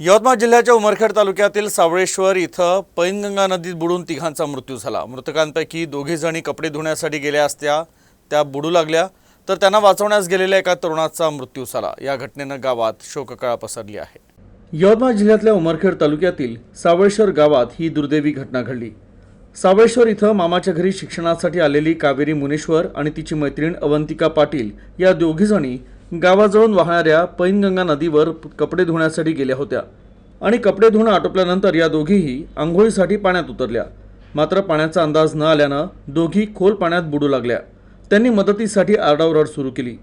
यवतमाळ जिल्ह्याच्या उमरखेड तालुक्यातील सावळेश्वर इथं पैनगंगा नदीत बुडून तिघांचा मृत्यू झाला. मृतकांपैकी दोघे जणी कपडे धुण्यासाठी गेल्या असत्या त्या बुडू लागल्या. तर त्यांना वाचवण्यास गेलेल्या एका तरुणाचा मृत्यू झाला. या घटनेनं गावात शोककळा पसरली आहे. यवतमाळ जिल्ह्यातल्या उमरखेड तालुक्यातील सावळेश्वर गावात ही दुर्दैवी घटना घडली. सावळेश्वर इथं मामाच्या घरी शिक्षणासाठी आलेली कावेरी मुनेश्वर आणि तिची मैत्रीण अवंतिका पाटील या दोघीजणी गावाजवळून वाहणाऱ्या पैनगंगा नदीवर कपडे धुण्यासाठी गेल्या होत्या. आणि कपडे धुणं आटोपल्यानंतर या दोघीही आंघोळीसाठी पाण्यात उतरल्या. मात्र पाण्याचा अंदाज न आल्यानं दोघी खोल पाण्यात बुडू लागल्या. त्यांनी मदतीसाठी आरडाओरड सुरू केली.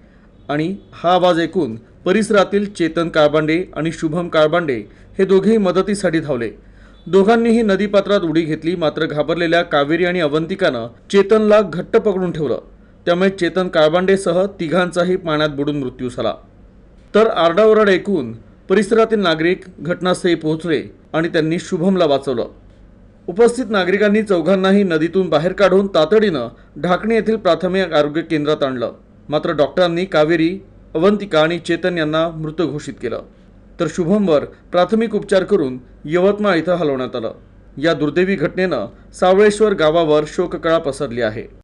आणि हा आवाज ऐकून परिसरातील चेतन काळबांडे आणि शुभम काळबांडे हे दोघेही मदतीसाठी धावले. दोघांनीही नदीपात्रात उडी घेतली मात्र घाबरलेल्या कावेरी आणि अवंतिकानं चेतनला घट्ट पकडून ठेवलं. त्यामुळे चेतन काळबांडेसह तिघांचाही पाण्यात बुडून मृत्यू झाला. तर आरडाओरड ऐकून परिसरातील नागरिक घटनास्थळी पोहोचले आणि त्यांनी शुभमला वाचवलं. उपस्थित नागरिकांनी चौघांनाही नदीतून बाहेर काढून तातडीनं ढाकणी येथील प्राथमिक आरोग्य केंद्रात आणलं. मात्र डॉक्टरांनी कावेरी अवंतिका आणि चेतन यांना मृत घोषित केलं. तर शुभमवर प्राथमिक उपचार करून यवतमाळ इथं हलवण्यात आलं. या दुर्दैवी घटनेनं सावळेश्वर गावावर शोककळा पसरली आहे.